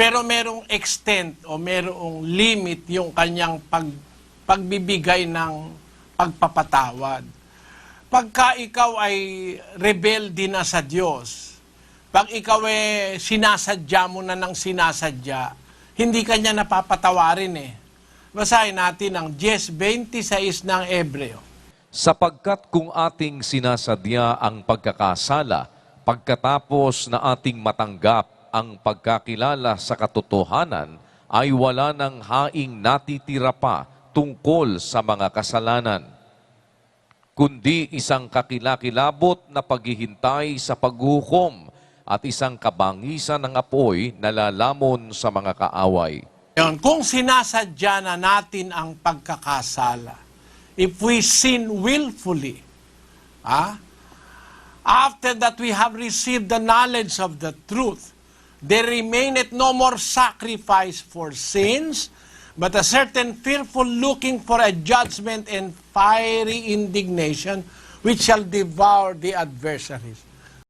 Pero merong extent o merong limit yung kanyang pag, pagbibigay ng pagpapatawad. Pagka ikaw ay rebelde na sa Diyos, pag ikaw ay sinasadya mo na ng sinasadya, hindi kanya napapatawarin eh. Basahin natin ang 10.26 ng Ebreo. Sapagkat kung ating sinasadya ang pagkakasala, pagkatapos na ating matanggap ang pagkakilala sa katotohanan, ay wala ng haing natitira pa tungkol sa mga kasalanan. Kundi isang kakilakilabot na paghihintay sa paghukom at isang kabangisan ng apoy na lalamon sa mga kaaway. Kung sinasadya na natin ang pagkakasala, if we sin willfully, ah, after that we have received the knowledge of the truth, there remaineth no more sacrifice for sins, but a certain fearful looking for a judgment and fiery indignation which shall devour the adversaries.